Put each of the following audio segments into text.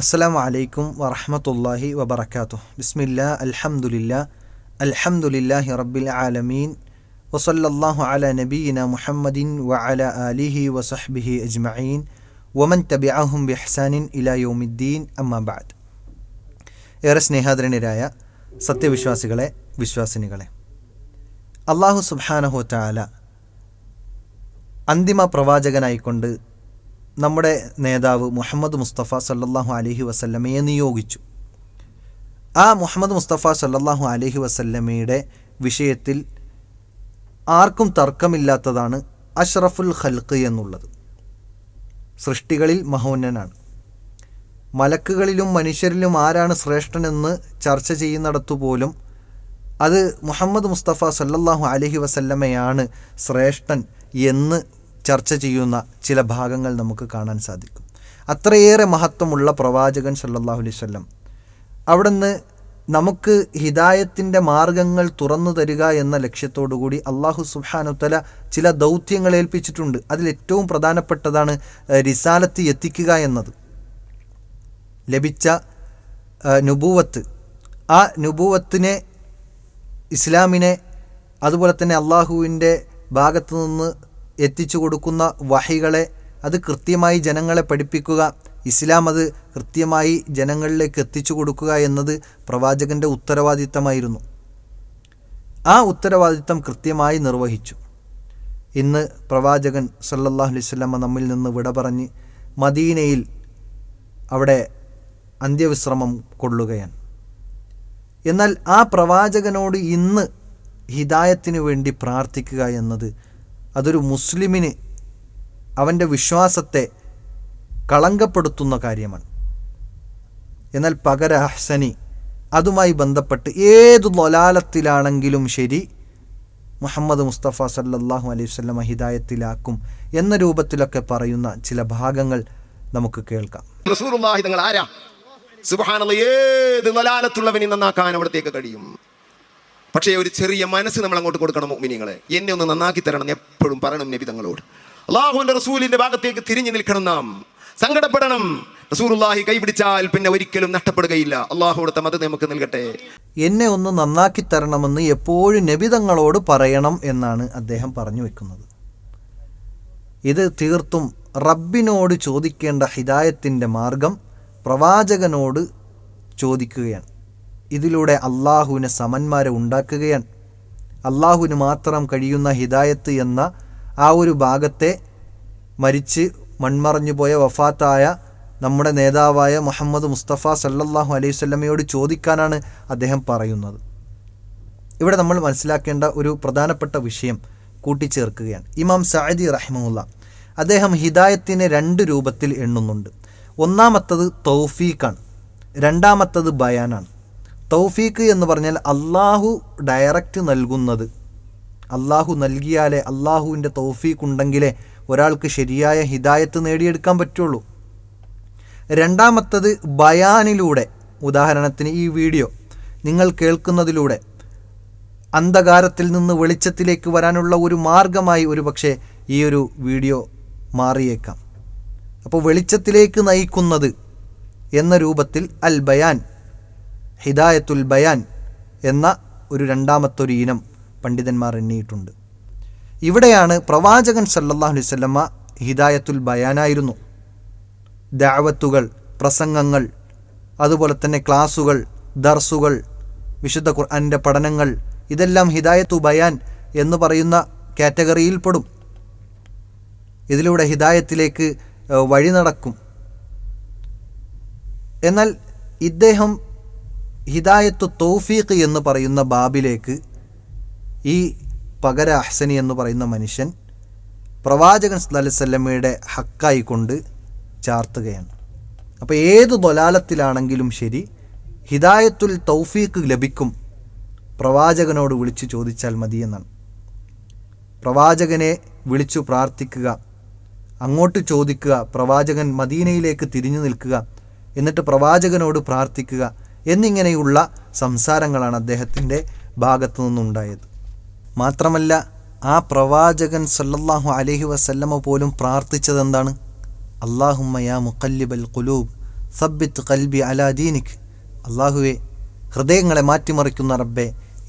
അസ്സലാമു വലൈക്കും വറഹമത്തല്ലാഹി വബർക്കാത്തു ബിസ്മില്ല അൽഹമുല്ല അൽഹംദുലില്ലാഹി റബ്ബിൽ ആലമീൻ. വസല്ലല്ലാഹു അല നബീന മുഹമ്മദിൻ വ അല ആലിഹി വസഹ്ബിഹി അജ്മഈൻ. വമൻ തബിഅഹും ബിഹ്സാനിൻ ഇലാ യൗമിദ്ദീൻ. അമ്മാബാദ് ഏറെ സ്നേഹാദരണീയരായ സത്യവിശ്വാസികളെ വിശ്വാസിനികളെ അള്ളാഹു സുബ്ഹാനഹു ചാല അന്തിമ പ്രവാചകനായിക്കൊണ്ട് നമ്മുടെ നേതാവ് മുഹമ്മദ് മുസ്തഫ സല്ലാഹു അലഹി വസല്ലമയെ നിയോഗിച്ചു. ആ മുഹമ്മദ് മുസ്തഫ സല്ലാഹു അലഹി വസല്ലമയുടെ വിഷയത്തിൽ ആർക്കും തർക്കമില്ലാത്തതാണ് അഷ്റഫുൽ ഖൽക്ക് എന്നുള്ളത്. സൃഷ്ടികളിൽ മഹോന്നനാണ്. മലക്കുകളിലും മനുഷ്യരിലും ആരാണ് ശ്രേഷ്ഠനെന്ന് ചർച്ച ചെയ്യുന്നിടത്തു പോലും അത് മുഹമ്മദ് മുസ്തഫ സല്ലാഹു അലഹി വസല്ലമയാണ് ശ്രേഷ്ഠൻ എന്ന് ചർച്ച ചെയ്യുന്ന ചില ഭാഗങ്ങൾ നമുക്ക് കാണാൻ സാധിക്കും. അത്രയേറെ മഹത്വമുള്ള പ്രവാചകൻ സല്ലാഹു അലൈഹി വസല്ലം അവിടുന്ന് നമുക്ക് ഹിദായത്തിന്റെ മാർഗങ്ങൾ തുറന്നു തരിക എന്ന ലക്ഷ്യത്തോടു കൂടി അള്ളാഹു സുബ്ഹാനുത്തല ചില ദൗത്യങ്ങൾ ഏൽപ്പിച്ചിട്ടുണ്ട്. അതിലേറ്റവും പ്രധാനപ്പെട്ടതാണ് റിസാലത്ത് എത്തിക്കുക എന്നത്. ലഭിച്ച നുബൂവത്ത്. ആ നുബൂവത്തിനെ ഇസ്ലാമിനെ അതുപോലെ തന്നെ അള്ളാഹുവിന്റെ ഭാഗത്തു നിന്ന് എത്തിച്ചു കൊടുക്കുന്ന വഹികളെ അത് കൃത്യമായി ജനങ്ങളെ പഠിപ്പിക്കുക. ഇസ്ലാം അത് കൃത്യമായി ജനങ്ങളിലേക്ക് എത്തിച്ചു കൊടുക്കുക എന്നത് പ്രവാചകന്റെ ഉത്തരവാദിത്തമായിരുന്നു. ആ ഉത്തരവാദിത്തം കൃത്യമായി നിർവഹിച്ചു. ഇന്ന് പ്രവാചകൻ സല്ലല്ലാഹു അലൈഹി വസല്ലമ നമ്മിൽ നിന്ന് വിട പറഞ്ഞ് മദീനയിൽ അവിടെ അന്ത്യവിശ്രമം കൊള്ളുകയാണ്. എന്നാൽ ആ പ്രവാചകനോട് ഇന്ന് ഹിദായത്തിന് വേണ്ടി പ്രാർത്ഥിക്കുക എന്നത് അതൊരു മുസ്ലിമിന് അവന്റെ വിശ്വാസത്തെ കളങ്കപ്പെടുത്തുന്ന കാര്യമാണ്. എന്നാൽ പകര അഹ്സനി അതുമായി ബന്ധപ്പെട്ട് ഏതു ലൊലാലത്തിലാണെങ്കിലും ശരി മുഹമ്മദ് മുസ്തഫ സല്ലാഹു അലൈഹി വസല്ലം ഹിദായത്തിലാക്കും എന്ന രൂപത്തിലൊക്കെ പറയുന്ന ചില ഭാഗങ്ങൾ നമുക്ക് കേൾക്കാം. ഏത് നന്നാക്കാൻ അവിടത്തേക്ക് കഴിയും? പക്ഷേ ഒരു ചെറിയ മനസ്സ് നമ്മൾ അങ്ങോട്ട് കൊടുക്കണം മുഅ്മിനീങ്ങളെ എന്നെ ഒന്ന് നന്നാക്കി തരണം എപ്പോഴും പറയണം നബി തങ്ങളോട്. അള്ളാഹുവിന്റെ റസൂലിന്റെ ഭാഗത്തേക്ക് തിരിഞ്ഞു നിൽക്കണം നാം. സങ്കടപ്പെടണം. റസൂലുള്ളാഹി കൈപിടിച്ചാൽ പിന്നെ ഒരിക്കലും നഷ്ടപ്പെടുകയില്ല. അള്ളാഹു മത നമുക്ക് നൽകട്ടെ. എന്നെ ഒന്ന് നന്നാക്കി തരണമെന്ന് എപ്പോഴും നബിതങ്ങളോട് പറയണം എന്നാണ് അദ്ദേഹം പറഞ്ഞു വെക്കുന്നത്. ഇത് തീർത്തും റബ്ബിനോട് ചോദിക്കേണ്ട ഹിദായത്തിന്റെ മാർഗം പ്രവാചകനോട് ചോദിക്കുകയാണ്. ഇതിലൂടെ അള്ളാഹുവിന് സമന്മാരെ ഉണ്ടാക്കുകയാണ്. അള്ളാഹുവിന് മാത്രം കഴിയുന്ന ഹിദായത്ത് എന്ന ആ ഒരു ഭാഗത്തെ മരിച്ച് മൺമറഞ്ഞു പോയ വഫാത്തായ നമ്മുടെ നേതാവായ മുഹമ്മദ് മുസ്തഫ സല്ലല്ലാഹു അലൈഹി സ്വല്ലമയോട് ചോദിക്കാനാണ് അദ്ദേഹം പറയുന്നത്. ഇവിടെ നമ്മൾ മനസ്സിലാക്കേണ്ട ഒരു പ്രധാനപ്പെട്ട വിഷയം കൂട്ടിച്ചേർക്കുകയാണ്. ഇമാം സഅദി റഹ്മുല്ല അദ്ദേഹം ഹിദായത്തിനെ രണ്ട് രൂപത്തിൽ എണ്ണുന്നുണ്ട്. ഒന്നാമത്തത് തൗഫീഖാണ്. രണ്ടാമത്തത് ബയാനാണ്. തൗഫീഖ് എന്ന് പറഞ്ഞാൽ അള്ളാഹു ഡയറക്റ്റ് നൽകുന്നത്. അള്ളാഹു നൽകിയാലേ അള്ളാഹുവിന്റെ തൗഫീഖ് ഉണ്ടെങ്കിലേ ഒരാൾക്ക് ശരിയായ ഹിദായത്ത് നേടിയെടുക്കാൻ പറ്റുള്ളൂ. രണ്ടാമത്തത് ബയാനിലൂടെ. ഉദാഹരണത്തിന് ഈ വീഡിയോ നിങ്ങൾ കേൾക്കുന്നതിലൂടെ അന്ധകാരത്തിൽ നിന്ന് വെളിച്ചത്തിലേക്ക് വരാനുള്ള ഒരു മാർഗമായി ഒരു പക്ഷേ ഈ ഒരു വീഡിയോ മാറിയേക്കാം. അപ്പോൾ വെളിച്ചത്തിലേക്ക് നയിക്കുന്നത് എന്ന രൂപത്തിൽ അൽ ബയാൻ ഹിദായത്തുൽ ബയാൻ എന്ന ഒരു രണ്ടാമത്തൊരു ഇനം പണ്ഡിതന്മാർ എണ്ണിയിട്ടുണ്ട്. ഇവിടെയാണ് പ്രവാചകൻ സല്ലല്ലാഹു അലൈഹി വസല്ലമ ഹിദായത്തുൽ ബയാനായിരുന്നു. ദാവത്തുകൾ പ്രസംഗങ്ങൾ അതുപോലെ തന്നെ ക്ലാസുകൾ ദർസുകൾ വിശുദ്ധ ഖുർആന്റെ പഠനങ്ങൾ ഇതെല്ലാം ഹിദായത്തു ബയാൻ എന്ന് പറയുന്ന കാറ്റഗറിയിൽപ്പെടും. ഇതിലൂടെ ഹിദായത്തിലേക്ക് വഴി നടക്കും എന്നാൽ ഇദ്ദേഹം ഹിദായത്തു തൗഫീഖ് എന്ന് പറയുന്ന ബാബിലേക്ക് ഈ പകര അഹ്സനി എന്ന് പറയുന്ന മനുഷ്യൻ പ്രവാചകൻ സല്ലല്ലമയുടെ ഹക്കായിക്കൊണ്ട് ചാർത്തുകയാണ്. അപ്പോൾ ഏത് ദൊലാലത്തിലാണെങ്കിലും ശരി ഹിദായത്തുൽ തൗഫീഖ് ലഭിക്കും പ്രവാചകനോട് വിളിച്ചു ചോദിച്ചാൽ മതിയെന്നാണ് പ്രവാചകനെ വിളിച്ചു പ്രാർത്ഥിക്കുക അങ്ങോട്ട് ചോദിക്കുക പ്രവാചകൻ മദീനയിലേക്ക് തിരിഞ്ഞു നിൽക്കുക എന്നിട്ട് പ്രവാചകനോട് പ്രാർത്ഥിക്കുക എന്നിങ്ങനെയുള്ള സംസാരങ്ങളാണ് അദ്ദേഹത്തിന്റെ ഭാഗത്തു നിന്നുണ്ടായത്. മാത്രമല്ല ആ പ്രവാചകൻ സല്ലല്ലാഹു അലഹി വസല്ലമ പോലും പ്രാർത്ഥിച്ചതെന്താണ്? എന്താണ് മുക്കല്ലിബൽ ഖുലൂബ് സബ്ബിത്ത് കൽബി അലാദീനിക് അള്ളാഹുവെ ഹൃദയങ്ങളെ മാറ്റിമറിക്കുന്ന റബ്ബെ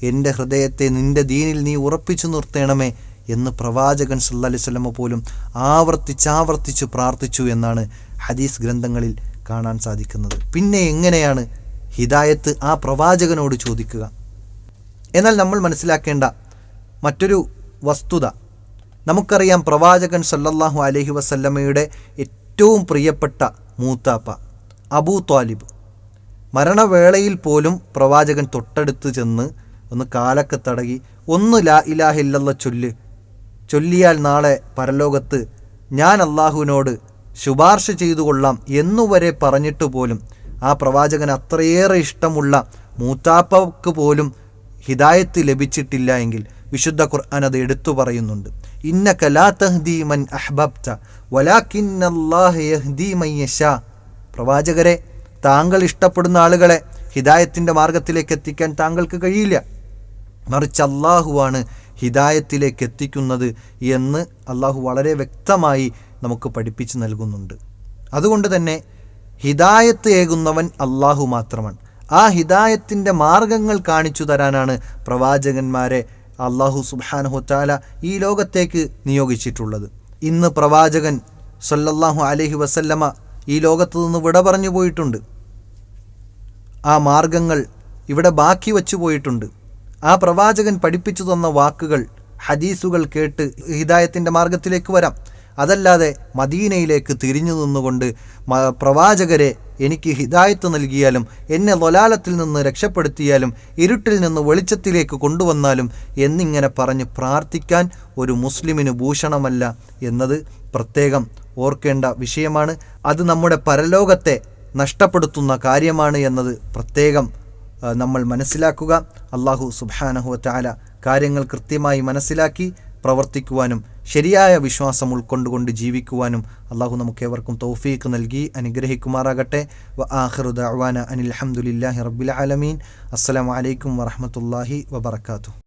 എന്റെ ഹൃദയത്തെ നിന്റെ ദീനിൽ നീ ഉറപ്പിച്ചു നിർത്തേണമേ എന്ന് പ്രവാചകൻ സല്ലാ അലൈഹി സ്വലമ പോലും ആവർത്തിച്ചാവർത്തിച്ചു പ്രാർത്ഥിച്ചു എന്നാണ് ഹദീസ് ഗ്രന്ഥങ്ങളിൽ കാണാൻ സാധിക്കുന്നത്. പിന്നെ എങ്ങനെയാണ് ഹിദായത്ത് ആ പ്രവാചകനോട് ചോദിക്കുക. എന്നാൽ നമ്മൾ മനസ്സിലാക്കേണ്ട മറ്റൊരു വസ്തുത. നമുക്കറിയാം പ്രവാചകൻ സല്ലല്ലാഹു അലഹി വസല്ലമ്മയുടെ ഏറ്റവും പ്രിയപ്പെട്ട മൂത്താപ്പ അബൂ ത്വാലിബ്. മരണവേളയിൽ പോലും പ്രവാചകൻ തൊട്ടടുത്ത് ചെന്ന് ഒന്ന് കാലൊക്കെ തടകി ഒന്ന് ലാ ഇലാഹ ഇല്ലല്ല ചൊല്ല്. ചൊല്ലിയാൽ നാളെ പരലോകത്ത് ഞാൻ അള്ളാഹുവിനോട് ശുപാർശ ചെയ്തു കൊള്ളാം എന്നുവരെ പറഞ്ഞിട്ട് പോലും ആ പ്രവാചകൻ അത്രയേറെ ഇഷ്ടമുള്ള മൂത്താപ്പക്ക് പോലും ഹിദായത്ത് ലഭിച്ചിട്ടില്ല എങ്കിൽ വിശുദ്ധ ഖുർആൻ അത് എടുത്തു പറയുന്നുണ്ട്. ഇന്ന കലാ തഹ്ദി മൻ അഹ്ബബ്ത യശാ. പ്രവാചകരെ താങ്കൾ ഇഷ്ടപ്പെടുന്ന ആളുകളെ ഹിദായത്തിന്റെ മാർഗത്തിലേക്ക് എത്തിക്കാൻ താങ്കൾക്ക് കഴിയില്ല. മറിച്ച് അള്ളാഹുവാണ് ഹിദായത്തിലേക്ക് എത്തിക്കുന്നത് എന്ന് അള്ളാഹു വളരെ വ്യക്തമായി നമുക്ക് പഠിപ്പിച്ചു നൽകുന്നുണ്ട്. അതുകൊണ്ട് തന്നെ ഹിദായത്ത് ഏകുന്നവൻ അള്ളാഹു മാത്രമാണ്. ആ ഹിദായത്തിന്റെ മാർഗങ്ങൾ കാണിച്ചു തരാനാണ് പ്രവാചകന്മാരെ അള്ളാഹു സുബാനഹുത്താല ഈ ലോകത്തേക്ക് നിയോഗിച്ചിട്ടുള്ളത്. ഇന്ന് പ്രവാചകൻ സല്ലല്ലാഹു അലഹി വസല്ലമ ഈ ലോകത്തു നിന്ന് വിട പറഞ്ഞു പോയിട്ടുണ്ട്. ആ മാർഗങ്ങൾ ഇവിടെ ബാക്കി വച്ചു പോയിട്ടുണ്ട്. ആ പ്രവാചകൻ പഠിപ്പിച്ചു തന്ന വാക്കുകൾ ഹദീസുകൾ കേട്ട് ഹിദായത്തിന്റെ മാർഗത്തിലേക്ക് വരാം. അതല്ലാതെ മദീനയിലേക്ക് തിരിഞ്ഞു നിന്നുകൊണ്ട് പ്രവാചകരെ എനിക്ക് ഹിദായത്ത് നൽകിയാലും എന്നെ ലൊലാലത്തിൽ നിന്ന് രക്ഷപ്പെടുത്തിയാലും ഇരുട്ടിൽ നിന്ന് വെളിച്ചത്തിലേക്ക് കൊണ്ടുവന്നാലും എന്നിങ്ങനെ പറഞ്ഞ് പ്രാർത്ഥിക്കാൻ ഒരു മുസ്ലിമിന് ഭൂഷണമല്ല എന്നത് പ്രത്യേകം ഓർക്കേണ്ട വിഷയമാണ്. അത് നമ്മുടെ പരലോകത്തെ നഷ്ടപ്പെടുത്തുന്ന കാര്യമാണ് എന്നത് പ്രത്യേകം നമ്മൾ മനസ്സിലാക്കുക. അള്ളാഹു സുബാനഹു ചാല കാര്യങ്ങൾ കൃത്യമായി മനസ്സിലാക്കി പ്രവർത്തിക്കുവാനും ശരിയായ വിശ്വാസം ഉൾക്കൊണ്ടുകൊണ്ട് ജീവിക്കുവാനും അള്ളാഹു നമുക്ക് ഏവർക്കും തൗഫീഖ് നൽകി അനുഗ്രഹിക്കുമാറാകട്ടെ. വ ആഖിറു ദഅ്വാന അനിൽ ഹംദുലില്ലാഹി റബ്ബിൽ ആലമീൻ. അസ്സലാമു അലൈക്കും വറഹ്മത്തുള്ളാഹി വബറകാതുഹു.